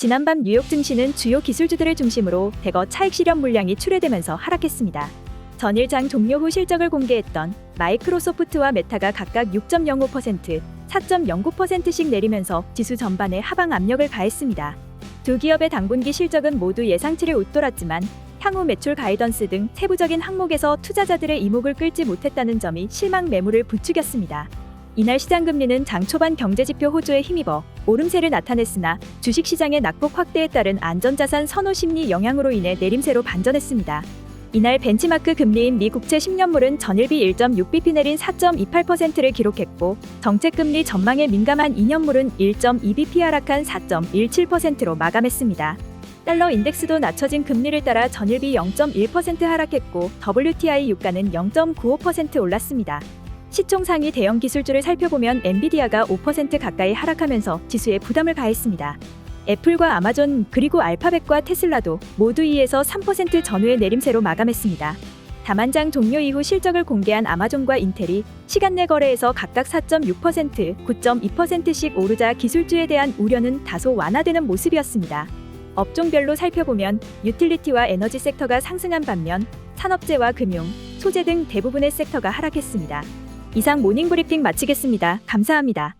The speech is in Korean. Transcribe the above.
지난밤 뉴욕 증시는 주요 기술주들을 중심으로 대거 차익 실현 물량이 출회되면서 하락했습니다. 전일장 종료 후 실적을 공개했던 마이크로소프트와 메타가 각각 6.05%, 4.09%씩 내리면서 지수 전반에 하방 압력을 가했습니다. 두 기업의 당분기 실적은 모두 예상치를 웃돌았지만 향후 매출 가이던스 등 세부적인 항목에서 투자자들의 이목을 끌지 못했다는 점이 실망 매물을 부추겼습니다. 이날 시장 금리는 장 초반 경제지표 호조에 힘입어 오름세를 나타냈으나 주식시장의 낙폭 확대에 따른 안전자산 선호 심리 영향으로 인해 내림세로 반전했습니다. 이날 벤치마크 금리인 미 국채 10년물은 전일비 1.6bp 내린 4.28%를 기록했고 정책금리 전망에 민감한 2년물은 1.2bp 하락한 4.17%로 마감했습니다. 달러 인덱스도 낮춰진 금리를 따라 전일비 0.1% 하락했고 WTI 유가는 0.95% 올랐습니다. 시총 상위 대형 기술주를 살펴보면 엔비디아가 5% 가까이 하락하면서 지수에 부담을 가했습니다. 애플과 아마존 그리고 알파벳과 테슬라도 모두 2에서 3% 전후의 내림세로 마감했습니다. 다만장 종료 이후 실적을 공개한 아마존과 인텔이 시간 내 거래에서 각각 4.6%, 9.2%씩 오르자 기술주에 대한 우려는 다소 완화되는 모습이었습니다. 업종별로 살펴보면 유틸리티와 에너지 섹터가 상승한 반면 산업재와 금융, 소재 등 대부분의 섹터가 하락했습니다. 이상 모닝 브리핑 마치겠습니다. 감사합니다.